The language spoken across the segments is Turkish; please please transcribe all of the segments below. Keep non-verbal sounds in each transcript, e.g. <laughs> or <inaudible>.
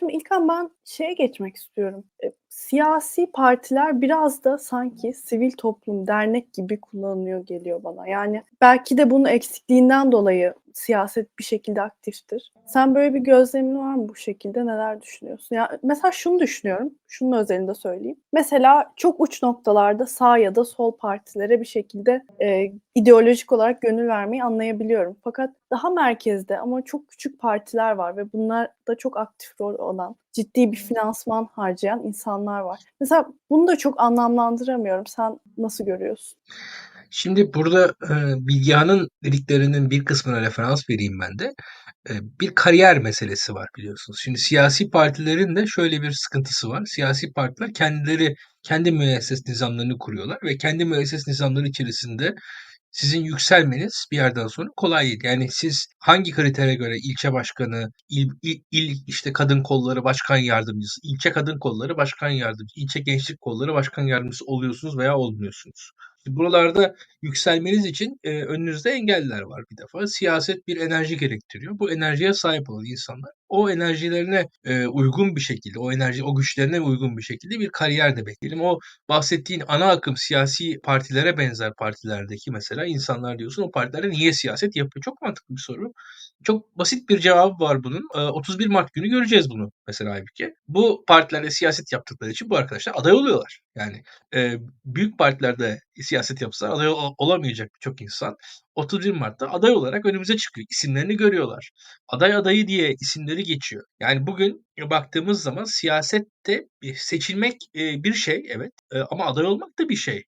Şimdi İlkan ben şeye geçmek istiyorum. E, siyasi partiler biraz da sanki sivil toplum, dernek gibi kullanılıyor geliyor bana. Yani belki de bunun eksikliğinden dolayı siyaset bir şekilde aktiftir. Sen böyle bir gözlemin var mı bu şekilde? Neler düşünüyorsun? Ya mesela şunu düşünüyorum. Şunun özelinde söyleyeyim. Mesela çok uç noktalarda sağ ya da sol partilere bir şekilde e, ideolojik olarak gönül vermeyi anlayabiliyorum. Fakat daha merkezde ama çok küçük partiler var ve bunlar da çok aktif rol olan, ciddi bir finansman harcayan insanlar var. Mesela bunu da çok anlamlandıramıyorum. Sen nasıl görüyorsun? Şimdi burada e, Bilgehan'ın dediklerinin bir kısmına referans vereyim ben de. E, bir kariyer meselesi var biliyorsunuz. Şimdi siyasi partilerin de şöyle bir sıkıntısı var. Siyasi partiler kendileri kendi müesses nizamlarını kuruyorlar ve kendi müesses nizamları içerisinde sizin yükselmeniz bir yerden sonra kolay değil. Yani siz hangi kritere göre ilçe başkanı, il, il, il işte kadın kolları başkan yardımcısı, ilçe kadın kolları başkan yardımcısı, ilçe gençlik kolları başkan yardımcısı oluyorsunuz veya olmuyorsunuz. Buralarda yükselmeniz için e, önünüzde engeller var bir defa. Siyaset bir enerji gerektiriyor. Bu enerjiye sahip olan insanlar o enerjilerine e, uygun bir şekilde, o enerji, o güçlerine uygun bir şekilde bir kariyer de bekleyelim. O bahsettiğin ana akım siyasi partilere benzer partilerdeki mesela insanlar diyorsun o partilerde niye siyaset yapıyor? Çok mantıklı bir soru. Çok basit bir cevabı var bunun. E, 31 Mart günü göreceğiz bunu mesela halbuki. Bu partilerde siyaset yaptıkları için bu arkadaşlar aday oluyorlar. Yani e, büyük partilerde siyaset yapsa aday olamayacak birçok insan 31 Mart'ta aday olarak önümüze çıkıyor. İsimlerini görüyorlar. Aday adayı diye isimleri geçiyor. Yani bugün baktığımız zaman siyasette seçilmek bir şey evet ama aday olmak da bir şey.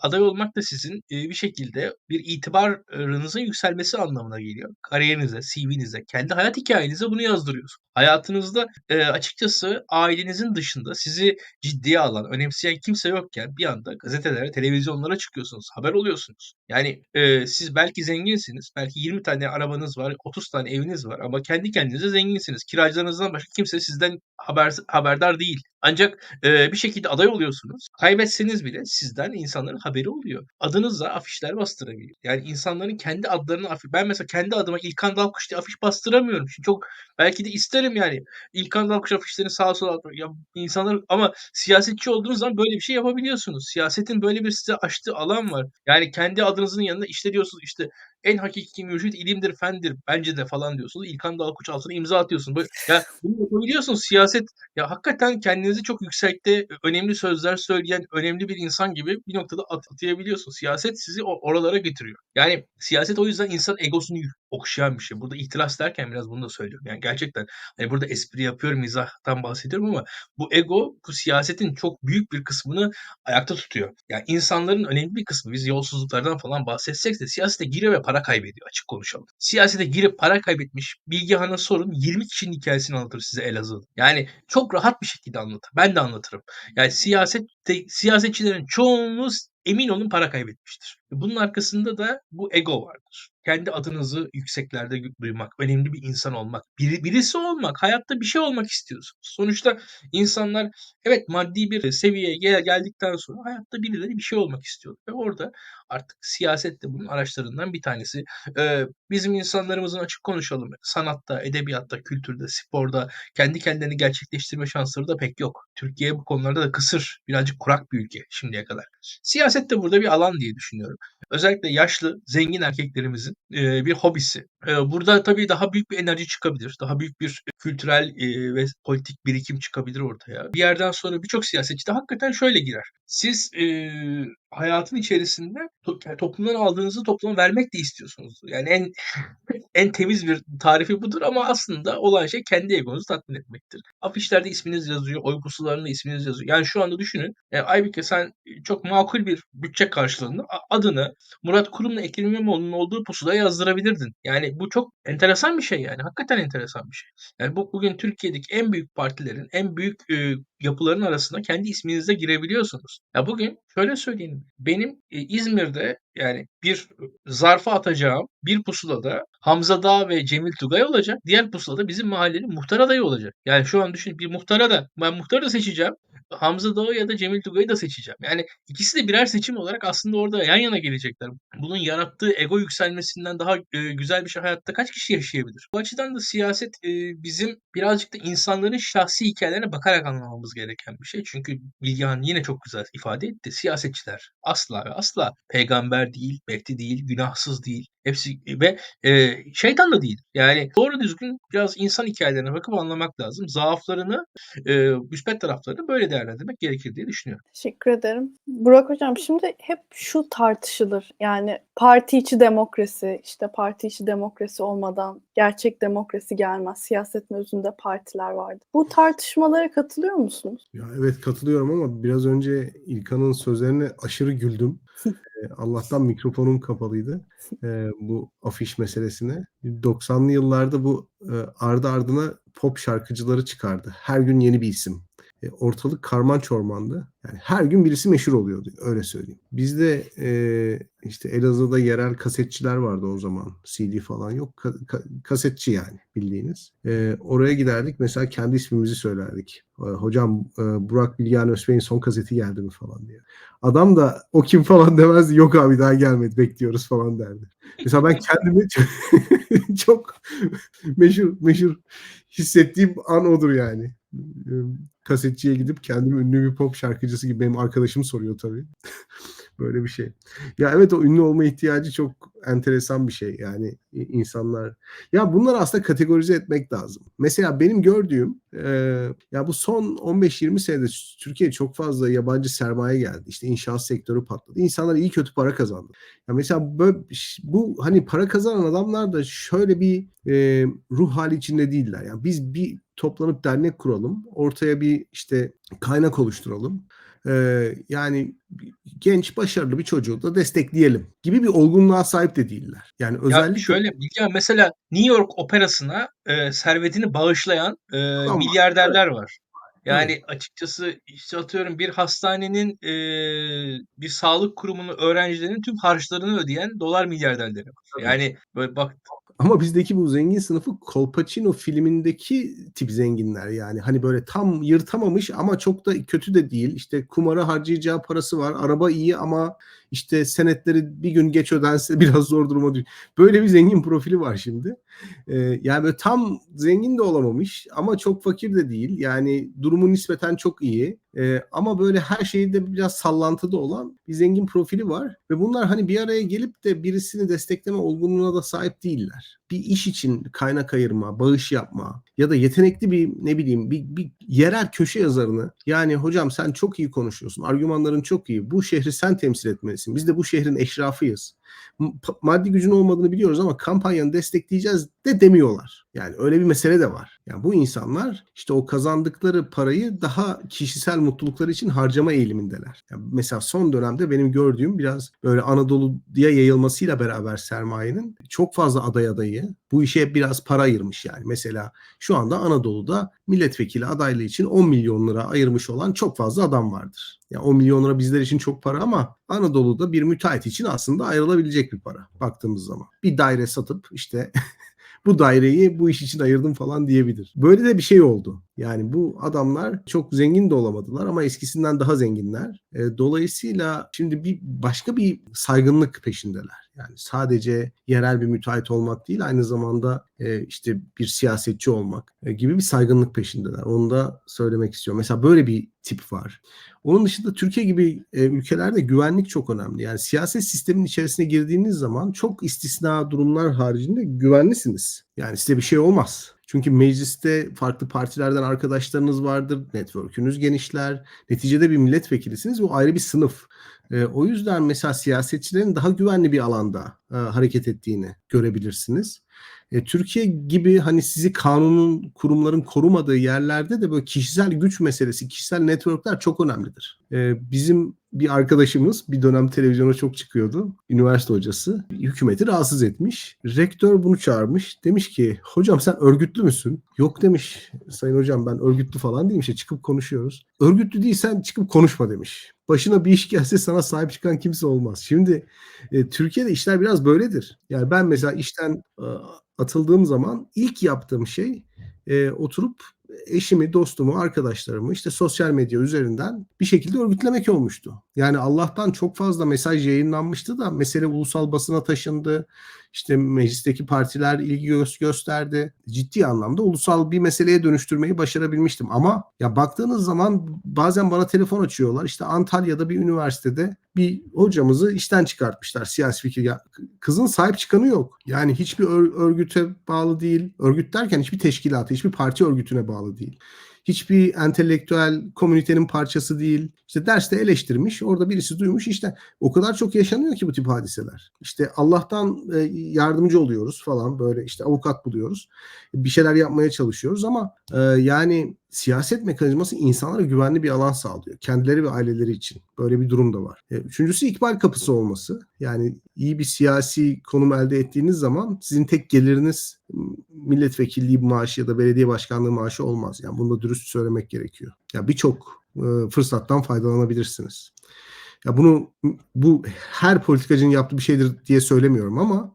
Aday olmak da sizin bir şekilde bir itibarınızın yükselmesi anlamına geliyor. Kariyerinize, CV'nize, kendi hayat hikayenize bunu yazdırıyorsun. Hayatınızda açıkçası ailenizin dışında sizi ciddiye alan, önemseyen kimse yokken bir anda gazetelere, televizyonlara çıkıyorsunuz, haber oluyorsunuz. Yani siz belki zenginsiniz, belki 20 tane arabanız var, 30 tane eviniz var ama kendi kendinize zenginsiniz. Kiracılarınızdan başka kimse sizden haber, haberdar değil. Ancak e, bir şekilde aday oluyorsunuz. Kaybetseniz bile sizden insanların haberi oluyor. Adınızla afişler bastırabiliyor. Yani insanların kendi adlarını afiş... Ben mesela kendi adıma İlkan Dalkuş diye afiş bastıramıyorum. Çünkü çok belki de isterim yani. İlkan Dalkuş afişlerini sağa sola ya insanlar ama siyasetçi olduğunuz zaman böyle bir şey yapabiliyorsunuz. Siyasetin böyle bir size açtığı alan var. Yani kendi adınızın yanında işte diyorsunuz işte en hakiki mürşit ilimdir, fendir bence de falan diyorsunuz. İlkan Dalkuç altına imza atıyorsun. Böyle, ya bunu yapabiliyorsunuz. Siyaset ya hakikaten kendinizi çok yüksekte önemli sözler söyleyen önemli bir insan gibi bir noktada at atayabiliyorsun. Siyaset sizi oralara getiriyor. Yani siyaset o yüzden insan egosunu okşayan bir şey. Burada ihtiras derken biraz bunu da söylüyorum. Yani gerçekten hani burada espri yapıyorum, mizahtan bahsediyorum ama bu ego bu siyasetin çok büyük bir kısmını ayakta tutuyor. Yani insanların önemli bir kısmı biz yolsuzluklardan falan bahsetsek de siyasete giriyor ve para kaybediyor açık konuşalım. Siyasete girip para kaybetmiş Bilgehan'a sorun 20 kişinin hikayesini anlatır size Elazığ. Yani çok rahat bir şekilde anlatır. Ben de anlatırım. Yani siyasette siyasetçilerin çoğunluğu emin olun para kaybetmiştir. Bunun arkasında da bu ego vardır. Kendi adınızı yükseklerde duymak, önemli bir insan olmak, biri, birisi olmak, hayatta bir şey olmak istiyorsunuz. Sonuçta insanlar evet maddi bir seviyeye gel, geldikten sonra hayatta birileri bir şey olmak istiyor. Ve orada artık siyaset de bunun araçlarından bir tanesi. Ee, bizim insanlarımızın açık konuşalım. Sanatta, edebiyatta, kültürde, sporda kendi kendilerini gerçekleştirme şansları da pek yok. Türkiye bu konularda da kısır, birazcık kurak bir ülke şimdiye kadar. Siyaset de burada bir alan diye düşünüyorum. Özellikle yaşlı, zengin erkeklerimizin e, bir hobisi. E, burada tabii daha büyük bir enerji çıkabilir. Daha büyük bir kültürel e, ve politik birikim çıkabilir ortaya. Bir yerden sonra birçok siyasetçi de hakikaten şöyle girer. Siz e, hayatın içerisinde to toplumdan aldığınızı topluma vermek de istiyorsunuz. Yani en en temiz bir tarifi budur ama aslında olan şey kendi egonuzu tatmin etmektir. Afişlerde isminiz yazıyor, oy pusularında isminiz yazıyor. Yani şu anda düşünün, e, Aybüke sen çok makul bir bütçe karşılığında adını Murat Kurum'la Ekrem İmamoğlu'nun olduğu pusuda yazdırabilirdin. Yani bu çok enteresan bir şey yani. Hakikaten enteresan bir şey. Yani bu bugün Türkiye'deki en büyük partilerin, en büyük e, yapıların arasında kendi isminizle girebiliyorsunuz. Ya bugün şöyle söyleyeyim. Benim e, İzmir'de Yani bir zarfa atacağım bir pusulada Hamza Dağ ve Cemil Tugay olacak. Diğer pusulada bizim mahallenin muhtar adayı olacak. Yani şu an düşün bir muhtara da ben muhtarı da seçeceğim. Hamza Dağ'ı ya da Cemil Tugay'ı da seçeceğim. Yani ikisi de birer seçim olarak aslında orada yan yana gelecekler. Bunun yarattığı ego yükselmesinden daha e, güzel bir şey hayatta kaç kişi yaşayabilir? Bu açıdan da siyaset e, bizim birazcık da insanların şahsi hikayelerine bakarak anlamamız gereken bir şey. Çünkü Bilgehan yine çok güzel ifade etti. Siyasetçiler asla ve asla peygamber değil, Mehdi değil, günahsız değil. Hepsi ve e, şeytan da değil. Yani doğru düzgün biraz insan hikayelerine bakıp anlamak lazım. Zaaflarını, e, müspet taraflarını böyle değerlendirmek gerekir diye düşünüyorum. Teşekkür ederim. Burak Hocam şimdi hep şu tartışılır. Yani parti içi demokrasi, işte parti içi demokrasi olmadan gerçek demokrasi gelmez. Siyasetin özünde partiler vardır. Bu tartışmalara katılıyor musunuz? Ya evet katılıyorum ama biraz önce İlkan'ın sözlerine aşırı güldüm. Ee, <laughs> Allah'tan mikrofonum kapalıydı ee, bu afiş meselesine. 90'lı yıllarda bu ardı ardına pop şarkıcıları çıkardı. Her gün yeni bir isim. E, ortalık karman çormandı. Yani her gün birisi meşhur oluyordu öyle söyleyeyim. Bizde e, işte Elazığ'da yerel kasetçiler vardı o zaman. CD falan yok. Ka- ka- kasetçi yani bildiğiniz. E, oraya giderdik mesela kendi ismimizi söylerdik. E, Hocam e, Burak Bilgehan Özbey'in son kaseti geldi mi falan diye. Adam da o kim falan demezdi. Yok abi daha gelmedi bekliyoruz falan derdi. Mesela ben kendimi çok, <laughs> çok meşhur meşhur hissettiğim an odur yani. Kasetçiye gidip kendimi ünlü bir pop şarkıcısı gibi benim arkadaşım soruyor tabii. Böyle bir şey. Ya evet o ünlü olma ihtiyacı çok enteresan bir şey. Yani insanlar ya bunları aslında kategorize etmek lazım. Mesela benim gördüğüm e, ya bu son 15-20 senede Türkiye'ye çok fazla yabancı sermaye geldi. İşte inşaat sektörü patladı. İnsanlar iyi kötü para kazandı. Ya mesela böyle, bu hani para kazanan adamlar da şöyle bir e, ruh hali içinde değiller. Yani biz bir toplanıp dernek kuralım. Ortaya bir işte kaynak oluşturalım. Ee, yani genç başarılı bir çocuğu da destekleyelim gibi bir olgunluğa sahip de değiller. Yani özellikle ya şöyle Bilgehan mesela New York Operası'na e, servetini bağışlayan e, Tamam, milyarderler var. Yani Evet. açıkçası işte atıyorum bir hastanenin e, bir sağlık kurumunun öğrencilerinin tüm harçlarını ödeyen dolar milyarderleri var. Tabii. Yani böyle bak Ama bizdeki bu zengin sınıfı Colpacino filmindeki tip zenginler yani. Hani böyle tam yırtamamış ama çok da kötü de değil. İşte kumara harcayacağı parası var. Araba iyi ama işte senetleri bir gün geç ödense <laughs> biraz zor duruma düşüyor. Böyle bir zengin profili var şimdi. Ee, yani böyle tam zengin de olamamış ama çok fakir de değil. Yani durumu nispeten çok iyi. Ee, ama böyle her şeyde biraz sallantıda olan bir zengin profili var. Ve bunlar hani bir araya gelip de birisini destekleme olgunluğuna da sahip değiller. Bir iş için kaynak ayırma, bağış yapma ya da yetenekli bir ne bileyim bir, bir yerel köşe yazarını yani hocam sen çok iyi konuşuyorsun, argümanların çok iyi. Bu şehri sen temsil etmelisin. Biz de bu şehrin eşrafıyız. Maddi gücün olmadığını biliyoruz ama kampanyanı destekleyeceğiz de demiyorlar. Yani öyle bir mesele de var. Yani bu insanlar işte o kazandıkları parayı daha kişisel mutlulukları için harcama eğilimindeler. Yani mesela son dönemde benim gördüğüm biraz böyle Anadolu'ya yayılmasıyla beraber sermayenin çok fazla aday adayı bu işe biraz para ayırmış yani. Mesela şu anda Anadolu'da milletvekili adaylığı için 10 milyon lira ayırmış olan çok fazla adam vardır. Yani 10 milyon lira bizler için çok para ama Anadolu'da bir müteahhit için aslında ayrılabilecek bir para baktığımız zaman. Bir daire satıp işte <laughs> bu daireyi bu iş için ayırdım falan diyebilir. Böyle de bir şey oldu. Yani bu adamlar çok zengin de olamadılar ama eskisinden daha zenginler. E, dolayısıyla şimdi bir başka bir saygınlık peşindeler. Yani sadece yerel bir müteahhit olmak değil aynı zamanda e, işte bir siyasetçi olmak e, gibi bir saygınlık peşindeler. Onu da söylemek istiyorum. Mesela böyle bir tip var. Onun dışında Türkiye gibi ülkelerde güvenlik çok önemli. Yani siyaset sistemin içerisine girdiğiniz zaman çok istisna durumlar haricinde güvenlisiniz. Yani size bir şey olmaz. Çünkü mecliste farklı partilerden arkadaşlarınız vardır, network'ünüz genişler. Neticede bir milletvekilisiniz. Bu ayrı bir sınıf. E, o yüzden mesela siyasetçilerin daha güvenli bir alanda e, hareket ettiğini görebilirsiniz. E, Türkiye gibi hani sizi kanunun, kurumların korumadığı yerlerde de böyle kişisel güç meselesi, kişisel networkler çok önemlidir. E, bizim bir arkadaşımız bir dönem televizyona çok çıkıyordu. Üniversite hocası. Hükümeti rahatsız etmiş. Rektör bunu çağırmış. Demiş ki hocam sen örgütlü müsün? Yok demiş sayın hocam ben örgütlü falan değilim. İşte çıkıp konuşuyoruz. Örgütlü değilsen çıkıp konuşma demiş. Başına bir iş gelse sana sahip çıkan kimse olmaz. Şimdi e, Türkiye'de işler biraz böyledir. Yani ben mesela işten e, atıldığım zaman ilk yaptığım şey e, oturup eşimi, dostumu, arkadaşlarımı işte sosyal medya üzerinden bir şekilde örgütlemek olmuştu. Yani Allah'tan çok fazla mesaj yayınlanmıştı da mesele ulusal basına taşındı. İşte meclisteki partiler ilgi gö- gösterdi. Ciddi anlamda ulusal bir meseleye dönüştürmeyi başarabilmiştim. Ama ya baktığınız zaman bazen bana telefon açıyorlar. İşte Antalya'da bir üniversitede bir hocamızı işten çıkartmışlar siyasi fikir. Ya, kızın sahip çıkanı yok. Yani hiçbir ör- örgüte bağlı değil. Örgüt derken hiçbir teşkilata, hiçbir parti örgütüne bağlı değil. Hiçbir entelektüel komünitenin parçası değil. İşte derste eleştirmiş, orada birisi duymuş işte o kadar çok yaşanıyor ki bu tip hadiseler. İşte Allah'tan e, yardımcı oluyoruz falan böyle işte avukat buluyoruz. Bir şeyler yapmaya çalışıyoruz ama e, yani siyaset mekanizması insanlara güvenli bir alan sağlıyor. Kendileri ve aileleri için. Böyle bir durum da var. E, Üçüncüsü ikbal kapısı olması. Yani iyi bir siyasi konum elde ettiğiniz zaman sizin tek geliriniz milletvekilliği maaşı ya da belediye başkanlığı maaşı olmaz. Yani bunu da dürüst söylemek gerekiyor. Ya birçok e, fırsattan faydalanabilirsiniz. Ya bunu bu her politikacının yaptığı bir şeydir diye söylemiyorum ama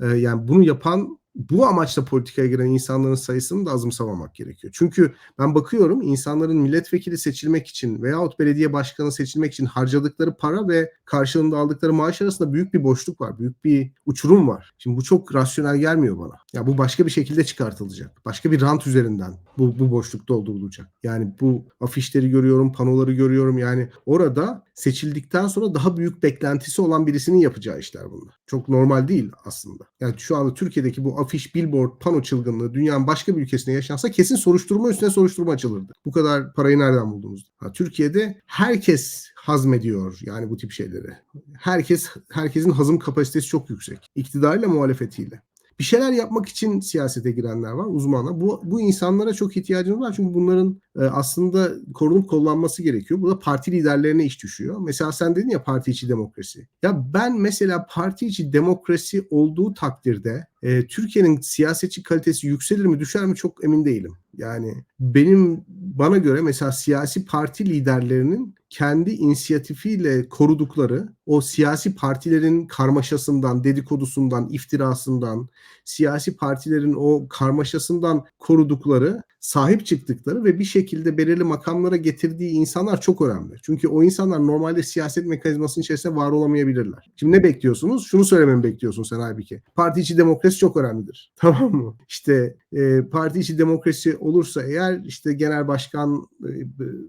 e, yani bunu yapan bu amaçla politikaya giren insanların sayısını da azımsamamak gerekiyor. Çünkü ben bakıyorum insanların milletvekili seçilmek için veyahut belediye başkanı seçilmek için harcadıkları para ve karşılığında aldıkları maaş arasında büyük bir boşluk var. Büyük bir uçurum var. Şimdi bu çok rasyonel gelmiyor bana. Ya bu başka bir şekilde çıkartılacak. Başka bir rant üzerinden bu, bu boşluk doldurulacak. Yani bu afişleri görüyorum, panoları görüyorum. Yani orada seçildikten sonra daha büyük beklentisi olan birisinin yapacağı işler bunlar. Çok normal değil aslında. Yani şu anda Türkiye'deki bu afiş, billboard, pano çılgınlığı dünyanın başka bir ülkesinde yaşansa kesin soruşturma üstüne soruşturma açılırdı. Bu kadar parayı nereden buldunuz? Ha, Türkiye'de herkes hazmediyor yani bu tip şeyleri. Herkes herkesin hazım kapasitesi çok yüksek. İktidarıyla muhalefetiyle. Bir şeyler yapmak için siyasete girenler var, uzmanlar. Bu, bu insanlara çok ihtiyacımız var çünkü bunların aslında korunup kollanması gerekiyor. Bu da parti liderlerine iş düşüyor. Mesela sen dedin ya parti içi demokrasi. Ya ben mesela parti içi demokrasi olduğu takdirde e, Türkiye'nin siyasetçi kalitesi yükselir mi düşer mi çok emin değilim. Yani benim bana göre mesela siyasi parti liderlerinin kendi inisiyatifiyle korudukları o siyasi partilerin karmaşasından, dedikodusundan, iftirasından, siyasi partilerin o karmaşasından korudukları, sahip çıktıkları ve bir şekilde belirli makamlara getirdiği insanlar çok önemli. Çünkü o insanlar normalde siyaset mekanizmasının içerisinde var olamayabilirler. Şimdi ne bekliyorsunuz? Şunu söylememi bekliyorsun sen halbuki. Parti içi demokrasi çok önemlidir. <laughs> Tamam mı? İşte e, parti içi demokrasi olursa eğer işte genel başkan e,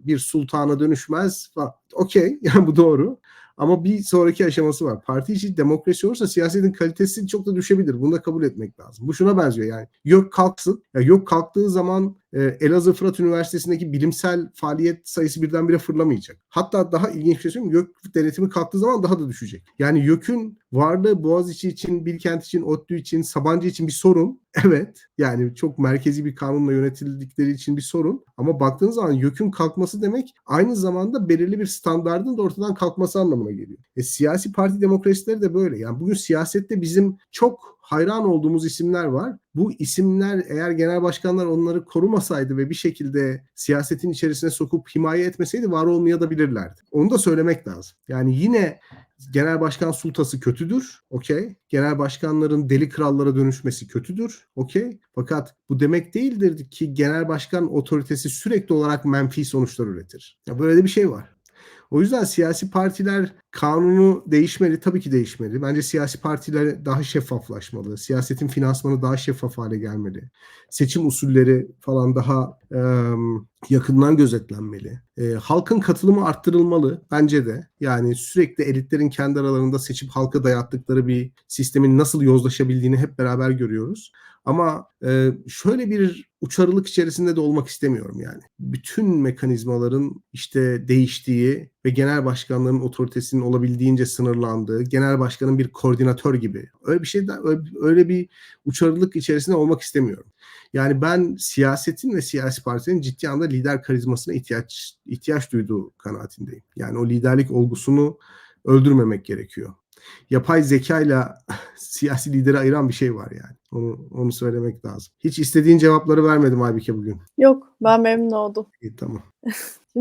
bir sultana dönüşmez falan. Okey <laughs> yani bu doğru. Ama bir sonraki aşaması var. Parti içi demokrasi olursa siyasetin kalitesi çok da düşebilir. Bunu da kabul etmek lazım. Bu şuna benziyor yani. Yok kalksın. Ya yok kalktığı zaman Elazığ Fırat Üniversitesi'ndeki bilimsel faaliyet sayısı birdenbire fırlamayacak. Hatta daha ilginç bir şey söyleyeyim. YÖK denetimi kalktığı zaman daha da düşecek. Yani YÖK'ün varlığı Boğaziçi için, Bilkent için, ODTÜ için, Sabancı için bir sorun. <laughs> Evet. Yani çok merkezi bir kanunla yönetildikleri için bir sorun. Ama baktığınız zaman YÖK'ün kalkması demek aynı zamanda belirli bir standardın da ortadan kalkması anlamına geliyor. E, siyasi parti demokrasileri de böyle. Yani bugün siyasette bizim çok hayran olduğumuz isimler var. Bu isimler eğer genel başkanlar onları korumasaydı ve bir şekilde siyasetin içerisine sokup himaye etmeseydi var olmayabilirlerdi. Onu da söylemek lazım. Yani yine genel başkan sultası kötüdür. Okey. Genel başkanların deli krallara dönüşmesi kötüdür. Okey. Fakat bu demek değildir ki genel başkan otoritesi sürekli olarak menfi sonuçlar üretir. Ya böyle de bir şey var. O yüzden siyasi partiler kanunu değişmeli, tabii ki değişmeli. Bence siyasi partiler daha şeffaflaşmalı. Siyasetin finansmanı daha şeffaf hale gelmeli. Seçim usulleri falan daha e, yakından gözetlenmeli. E, halkın katılımı arttırılmalı bence de. Yani sürekli elitlerin kendi aralarında seçip halka dayattıkları bir sistemin nasıl yozlaşabildiğini hep beraber görüyoruz. Ama e, şöyle bir uçarılık içerisinde de olmak istemiyorum yani. Bütün mekanizmaların işte değiştiği ve genel başkanların otoritesinin olabildiğince sınırlandığı, genel başkanın bir koordinatör gibi öyle bir şey öyle, bir uçarılık içerisinde olmak istemiyorum. Yani ben siyasetin ve siyasi partilerin ciddi anlamda lider karizmasına ihtiyaç ihtiyaç duyduğu kanaatindeyim. Yani o liderlik olgusunu öldürmemek gerekiyor. Yapay zekayla <laughs> siyasi lideri ayıran bir şey var yani. Onu onu söylemek lazım. Hiç istediğin cevapları vermedim Aybike bugün. Yok ben memnun oldum. İyi tamam. <laughs>